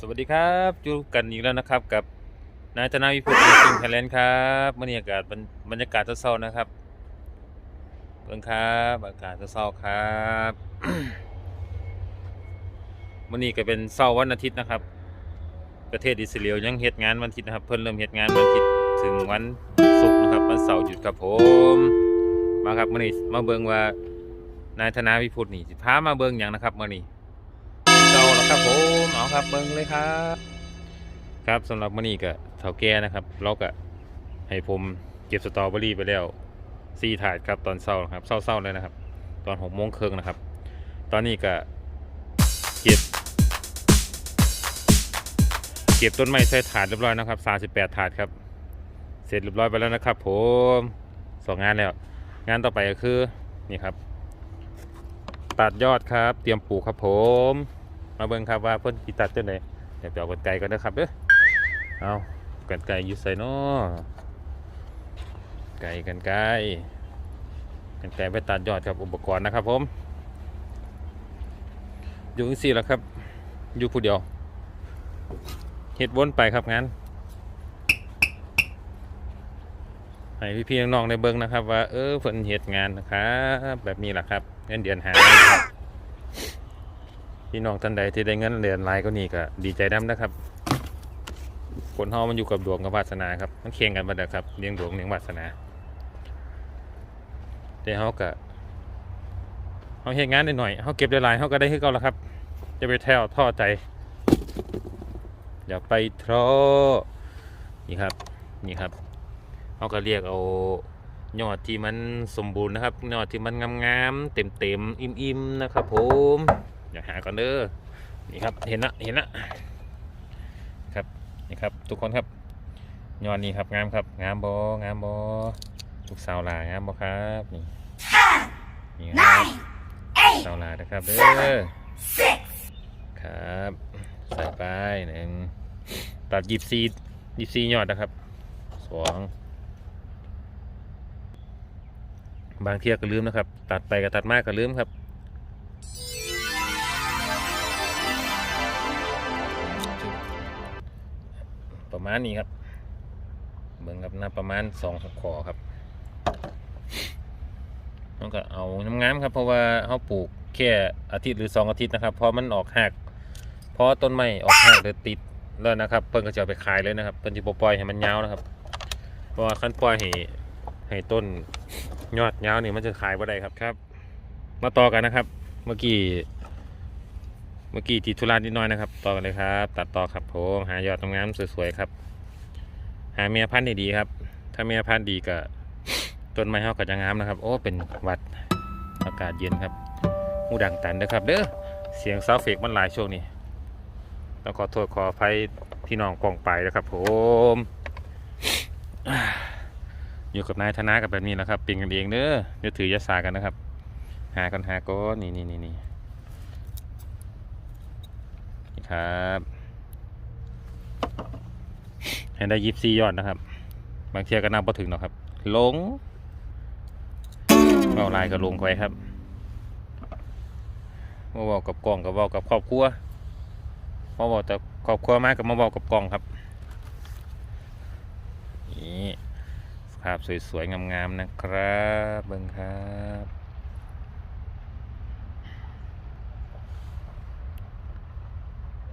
สวัสดีครับจูกันอีกแล้วนะครับ กับนายธนาวิพุทธิ์จิงไทยแลนด์ครับบรรยากาศบรรบรรยากาศเศร้าๆนะครับเบิ่งครับอากาศเศร้าๆครับวันนี้ก็เป็นเสาร์วันอาทิตย์นะครับ ประเทศอิสราเอลยังเฮ็ดงานวันอาทิตย์นะครับ เพิ่นเริ่มเฮ็ดงานวันอาทิตย์ถึงวันศุกร์นะครับวันเสาร์หยุดครับผม มาครับมื้อนี้มาเบิ่งว่านายธนาวิพุทธิ์นี่พามาเบิ่งหยังนะครับมื้อนี้ ครับเบิ้งเลยครับ ครับสำหรับมื้อนี้ก็เท่าแก่นะครับเราก็ให้ผมเก็บสตรอเบอรี่ไปแล้วสี่ถาดครับตอนเช้าครับเช้าๆเลยนะครับ ตอนหกโมงครึ่งนะครับ ตอนนี้ก็เก็บ เก็บต้นไม้ใส่ถาดเรียบร้อยนะครับสาสิบแปดถาดครับ เสร็จเรียบร้อยไปแล้วนะครับ ผมสองงานแล้ว งานต่อไปก็คือนี่ครับ ตัดยอดครับ เตรียมปลูกครับผม มาเบิ่งครับว่าเพิ่นสิตัดจังไดเดี๋ยวไปเอากันไกลก่อนนะครับเด้อเอากันไกลอยู่ใส่นอไกลกันไกลกันไกลไปตัดยอดครับอุปกรณ์นะครับผมอยู่จังซี่แหละครับ อยู่ผู้เดียวเฮ็ดวนไปครับงั้นให้พี่ๆน้องๆได้เบิ่งนะครับ ว่าเออเพิ่นเฮ็ดงานนะครับแบบนี้แหละครับเงินเดือนหาเงินครับ พี่น้องท่านใดที่ได้เงินเดือนหลายก็นี่ก็ดีใจน้ำนะครับคนเฮามันอยู่กับดวงกับวาสนาครับมันเคียงกันมาเด้อครับเลี้ยงดวงเลี้ยงวาสนาแต่เฮาก็เฮาเฮ็ดงานได้หน่อยเฮาเก็บได้หลายเฮาก็ได้คือเก่าแล้วครับ จะไปแถวท่อใจอย่าไปท้อนี่ครับนี่ครับเฮาก็เรียกเอายอดที่มันสมบูรณ์นะครับยอดที่มันงามๆเต็มๆอิ่มๆนะครับผม อย่าหาก่อนเด้อนี่ครับเห็นละเห็นละครับนี่ครับทุกคนครับยอดนี้ครับงามครับงามบงามบลูกสาวลางามบครับนี่นี่ครับสาวลานะครับเด้อครับใส่ไปหนึ่งตัดยิบซียิบซียอดนะครับสองบางเที่ยก็ลืมนะครับ ตัดไปก็ตัดมากก็ลืมครับ ประมาณนี้ครับ เบิ่งครับนะประมาณสองขอครับแล้วก็เอาน้ำงามครับ เพราะว่าเขาปลูกแค่อาทิตย์หรือสองอาทิตย์นะครับพอมันออกหักพอต้นไม้ออกหักหรือติดแล้วนะครับ เพิ่นก็จะเอาไปขายเลยนะครับเพิ่นจะบ่ปล่อยให้มันยาวนะครับ เพราะว่าขั้นปล่อยให้ให้ต้นยอดยาวนี่มันจะขายบ่ได้ครับครับ มาต่อกันนะครับ เมื่อกี้ เมื่อกี้ทีธุระนิดหน้อยนะครับ ต่อกันเลยครับ ตัดต่อครับผมหายอดงามๆสวยๆครับ หาเมียพันธุ์ดีๆครับ ถ้าเมียพันธุ์ดีก็ต้นไม้เฮาก็จะงามนะครับ โอ้เป็นวัดอากาศเย็นครับหูดังตันนะครับ เด้อเสียงซาวด์เฟกมันหลายช่วงนี้ต้องขอโทษขออภัยพี่น้องกองไปนะครับ ผมอยู่กับนายธนากับแบบนี้นะครับป็นกันเองเด้อเดี๋ยวถือยาสากันนะครับ หากันหาก้อนนี่นี่นี่นี่นี่ ครับ ให้ได้ยิบซียอดนะครับ บางเทียก็นับพอถึงเนาะครับ ลงเอาลายก็ลงไว้ครับมาบอกกับกล่องกับบอกกับครอบครัวมาบอกแต่ครอบครัวมากกับมาบอกกับกล่องครับนี่ภาพสวยๆงามๆนะครับ เบิ้งครับ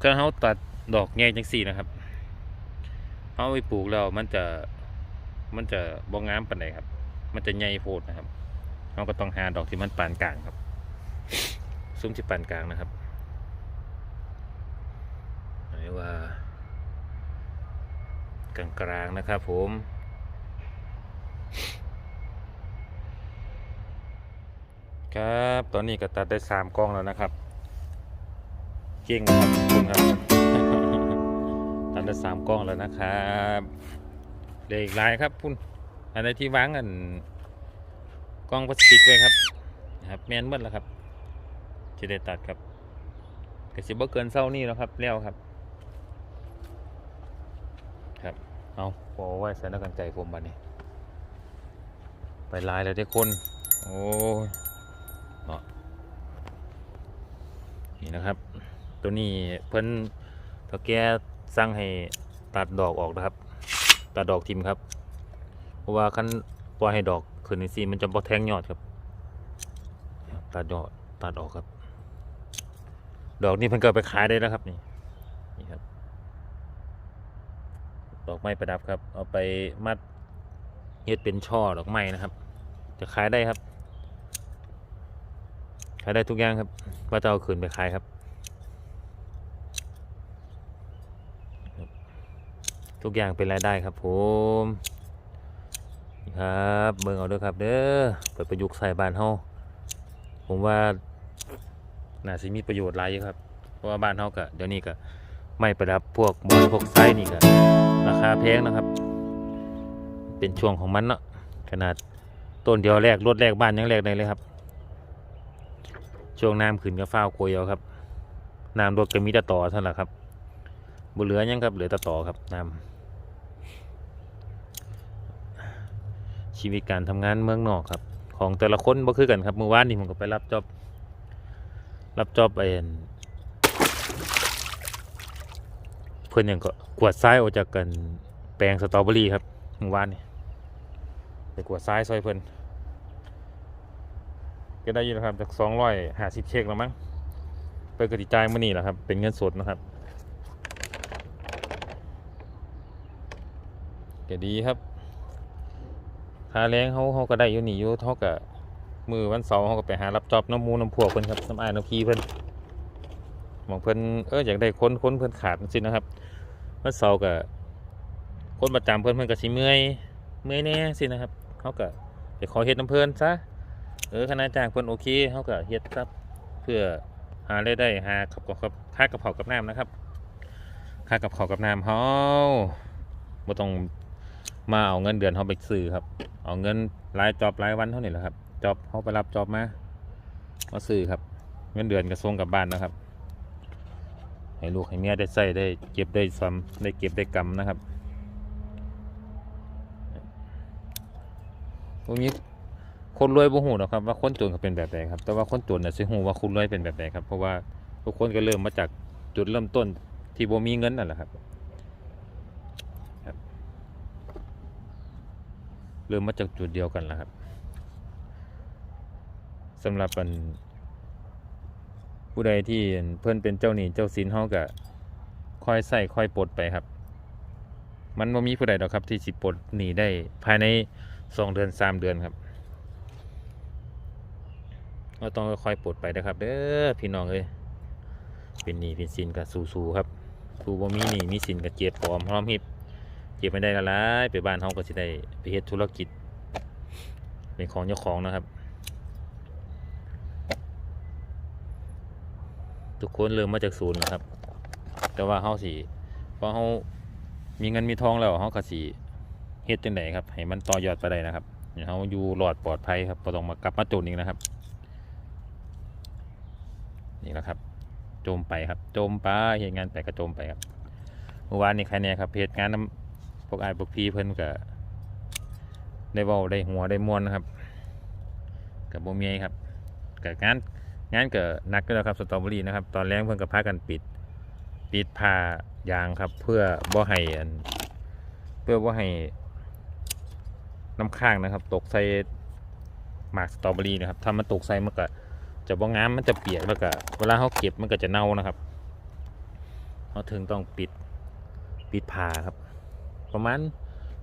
ถ้าเขาตัดดอกแง่จังสี่นะครับเขาเอาไปปลูกแล้วมันจะมันจะบองงามปานใดครับ มันจะใหญ่โพดนะครับเขาก็ต้องหาดอกที่มันปานกลางครับ ซุ้มที่ปานกลางนะครับหมายว่ากลางกลางๆนะครับผมครับ ตอนนี้ก็ตัดได้สามกล้องแล้วนะครับ เก่งครับคุณครับตัดได้สามกล้องแล้วนะครับเหลืออีกหลายครับพุ่นอันไหนที่วางอันกล้องพลาสติกไว้ครับครับแมนเมื่อแล้วครับจะได้ตัดครับกระสิบเกินเศร้านี่แล้วครับแล้วครับ ครับเอาพอไว้ใส่น้ากันใจผมบัดนี้ ไปลายแล้วได้คน โอ้เนาะนี่นะครับ ตัวนี้เพิ่นถ้าแกสั่งให้ตัดดอกออกนะครับ ตัดดอกทิมครับ เพราะว่าคันปล่อยให้ดอกขึ้นในซีมันจะบ่แทงยอดครับ ตัดยอดตัดออกครับ ดอกนี้เพิ่นก็เอาไปขายได้แล้วครับนี่นี่ครับ ดอกไม้ประดับครับ เอาไปมัดเฮ็ดเป็นช่อดอกไม้นะครับ จะขายได้ครับ ขายได้ทุกอย่างครับว่าจะเอาคืนไปขายครับ ทุกอย่างเป็นรายได้ครับผมครับเบิ่งเอาด้อครับเด้อเปิดประยุกต์ใส่บ้านเฮาผมว่าน่าสิมีประโยชน์หลายอยู่ครับ เพราะว่าบ้านเฮาก็เดี๋ยวนี้ก็ไม่ประดับพวกบอลพวกไส้นี่ก็ราคาแพงนะครับ เป็นช่วงของมันเนาะขนาดต้นเดียวแรกรถแรกบ้านยังแรกได้เลยครับ ช่วงน้ำขึ้นก็ฟ้าวโกยเอาครับน้ำรถก็มีแตะต่อเท่านั้นแหละครับบุเหลือยังครับเหลือแตะต่อครับน้ำ ชีวิตการทำงานเมืองนอกครับ ของแต่ละคนบ่คือกันครับเมื่อวานนี้ผมก็ไปรับจอบรับจอบไอ้อั่นเพื่อนหยังก็กวดทรายออกจากกันแปลงสตรอเบอรี่ครับเมื่อวานนี่ไปกวดทรายซอยเพิ่อนก็ได้ยู่นะครับจากสองร้อยห้าสิบเช็คแล้วมั้งเปิดกติจายมื่อนี้แหละครับ เป็นเงินสดนะครับก็ดีครับ ค่าแรงเขาเขาก็ได้อยู่นี่อยู่เท่ากับมือวันเสาร์เขาก็ไปหารับจอบน้ำมูน้ำพวกเพิ่นครับน้ำอายน้ำพีเพิ่นมองเพิ่นเอออยากได้ค้นค้นเพิ่นขาดสินะครับวันเสาร์ก็คนประจำเพิ่นเพิ่นก็สิเมื่อยเมื่อยแน่สินะครับเขาก็ไปขอเฮ็ดน้ำเพิ่นซะเออคณะจ้างเพิ่นโอเคเขาก็เฮ็ดครับเพื่อหารายได้หากับกับค่ากับเผากับน้ำนะครับค่ากับเผากับน้ำเฮาบ่ต้องมาเอาเงินเดือนเฮาไปซื้อครับ เอาเงินรายจอบรายวันเท่านี้แหละครับ จอบเฮาไปรับจอบมามาซื้อครับ เงินเดือนก็ส่งกลับบ้านนะครับ ให้ลูกให้เมียได้ใส่ได้เก็บได้ซ้ำได้เก็บได้กำนะครับพวกนี้คนรวยบ่ฮู้หรอกครับว่าคนจนเขาเป็นแบบใดครับ แต่ว่าคนจนน่ะสิฮู้ว่าคนรวยเป็นแบบใดครับ เพราะว่าทุกคนก็เริ่มมาจากจุดเริ่มต้นที่บ่มีเงินนั่นแหละครับ เริ่มมาจากจุดเดียวกันแหละครับสำหรับอันผู้ใดที่เพิ่อนเป็นเจ้าหนี้เจ้าสินเฮาก็ค่อยใส่ค่อยปลดไปครับ มันบ่มีผู้ใดดอกครับที่สิปลดหนี้ได้ภายในสองเดือนสามเดือนครับก็ต้องค่อยปลดไปนะครับเด้อพี่น้องเอ้ยเป็นหนี้เป็นสินกับสู้ๆครับผู้บ่มีหนี้มีสินกับเจ็บพร้อมพร้อมหิบ เจ็บไม่ได้ละลายไปบ้านเฮาก็สิได้ไปเฮ็ดธุรกิจ เป็นของเจ้าของนะครับ ทุกคนเริ่มมาจากศูนย์นะครับ แต่ว่าเฮาสิพอเฮามีเงินมีทองแล้วเฮาก็สิเฮ็ดจังไดครับ ให้มันต่อยอดไปได้นะครับเฮาอยู่รอดปลอดภัยครับบ่ต้องมากลับมาจนอีกนะครับ นี่แหละครับ โจมไปครับ โจมไปเหตุงานไปก็โจมไปครับเมื่อวานนี้ใครเนี่ยครับเหตุงานน้ำ พวกไอ้พวกพี่เพิ่นก็ได้เว้าได้หัวได้มวนนะครับกับโบเมียครับกับงานงานเก็หนักก็แล้วครับสตรอเบอรี่นะครับ ตอนแรกเพิ่นก็พากันปิด ปิดผ้ายางครับ เพื่อบ่ให้เพื่อบ่ให้น้ำค้างนะครับ ตกใส่หมากสตรอเบอรี่นะครับถ้ามันตกใส่มันก็จะบ่งามมันจะเปียกแล้วก็เวลาเขาเก็บมันก็จะเน่านะครับเขาถึงต้องปิดปิดผ่าครับ ประมาณ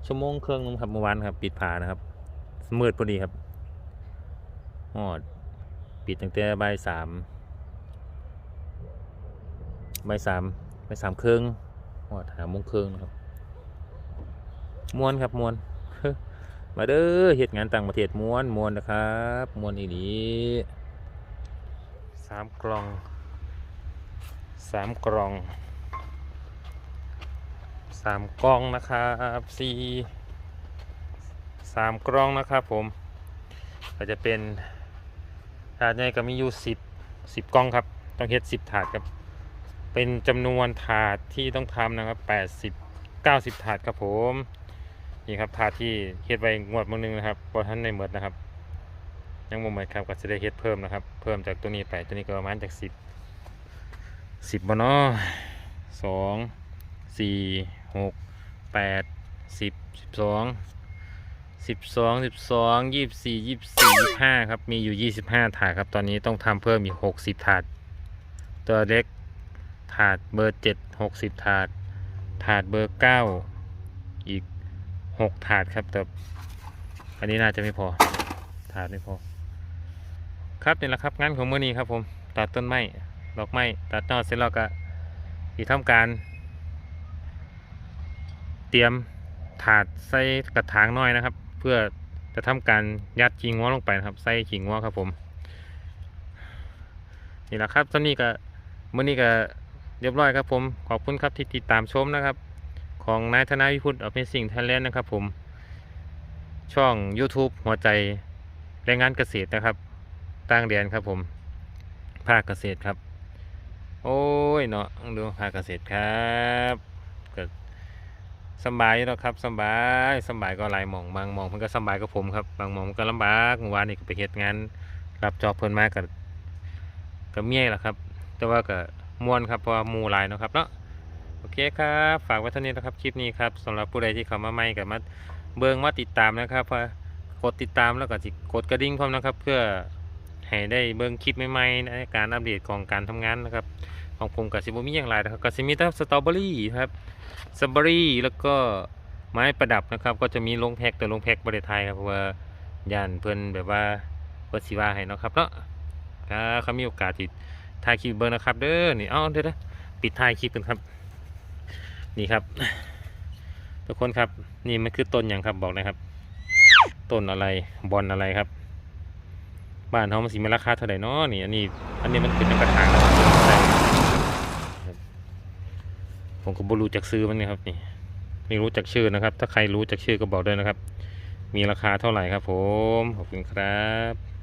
ชั่วโมงครึ่งนึงครับเมื่อวานครับ ปิดผ่านะครับมืดพอดีครับฮอดปิดตั้งแต่บ่ายสามบ่ายสามบ่ายสามครึ่งฮอดหามงครึ่งนะครับมวนครับมวนมาเด้อเหตุงานต่างประเทศมวนมวนนะครับมวนอีหลีสามกล่องสามกล่อง สามกล่องนะครับสี่สามกล่องนะครับผม ก็จะเป็นถาดใหญ่ก็มีอยู่สิบสิบกล่องครับ ต้องเฮ็ดสิบถาดครับ เป็นจำนวนถาดที่ต้องทำนะครับแปดสิบเก้าสิบถาดครับผมนี่ครับถาดที่เฮ็ดไว้งวดมือนึงนะครับพอท่านในหมือดนะครับ ยังบ่หมือดครับก็จะได้เฮ็ดเพิ่มนะครับ เพิ่มจากตัวนี้ไปตัวนี้ก็ประมาณจากสิบสิบบ่เนาะสองสี่ หกแปดสิบสิบสองสิบสองสิบสองยี่สิบสี่ยี่สิบสี่ยี่สิบห้าครับ มีอยู่ยี่สิบห้าถาดครับ ตอนนี้ต้องทำเพิ่มอีกหกสิบถาด ตัวเล็กถาดเบอร์เจ็ดหกสิบถาด ถาดเบอร์เก้าอีกหกถาดครับแต่อันนี้น่าจะไม่พอ ถาดไม่พอ ครับนี่แหละครับงานของเมื้อนี้ครับผม ตัดต้นไม้ดอกไม้ตัดยอดเสร็จแล้วก็ที่ทำการ รียมถาดใส่กระถางน้อยนะครับ เพื่อจะทำการยัดขิงง้อลงไปนะครับ ใส่ขิงง้อครับผมนี่แหละครับตอนนี้ก็มื้อนี้ก็เรียบร้อยครับผม ขอบคุณครับที่ติดตามชมนะครับ ของนายธนาวิพุทธอภิสิงห์ไทยแลนด์นะครับผม ช่อง YouTube หัวใจแรงงานเกษตรนะครับตั้งเรียนครับผม ภาคเกษตรครับ โอ้ยเนาะดูภาคเกษตรครับ สบายเนาะครับสบายสบายก็หลายหมองบางหมองมันก็สบายกับผมครับบางหมองมันก็ลำบากเมื่อวานนี่ก็ไปเฮ็ดงานรับจอบเพิ่นมากับกับเมียแหละครับ แต่ว่าก็ม่วนครับเพราะว่าหมู่หลายเนาะครับเนาะโอเคครับฝากไว้เท่านี้นะครับคลิปนี้ครับสำหรับผู้ใดที่เข้ามาใหม่ก็มาเบิ่งมาติดตามนะครับเพอกดติดตามแล้วก็กดกระดิ่งพร้อมนะครับ เพื่อให้ได้เบิ่งคลิปใหม่ๆในการอัปเดตของการทำงานนะครับ ของผมกับซิบมีอย่างไรนะครับก็จะมีแต่สตรอเบอรี่ครับสตรอเบอรี่แล้วก็ไม้ประดับนะครับ ก็จะมีลงแพ็คแต่ลงแพ็คบริไทยครับเพราะว่าย่านเพิ่อนแบบว่าเปิดสีว่าให้นะครับเนาะถ้าเขามีโอกาสที่ถ่ายคลิปเบิ่งนะครับ เด้อนี่เอ้าเดี๋ยวนะปิดถ่ายคลิปกันครับ นี่ครับ ทุกคนครับ นี่มันคือต้นอย่างครับบอกนะครับต้นอะไรบอลอะไรครับ บ้านเขามันสิมีราคาเท่าไหร่เนาะนี่อันนี้ อันนี้มันเป็นกระถางนะครับครับ ผมก็บรู้จักซื้อมันนี่ครับนี่ไม่รู้จักชื่อนะครับ ถ้าใครรู้จักชื่อก็บอกด้วยนะครับ มีราคาเท่าไหร่ครับผม ขอบคุณครับ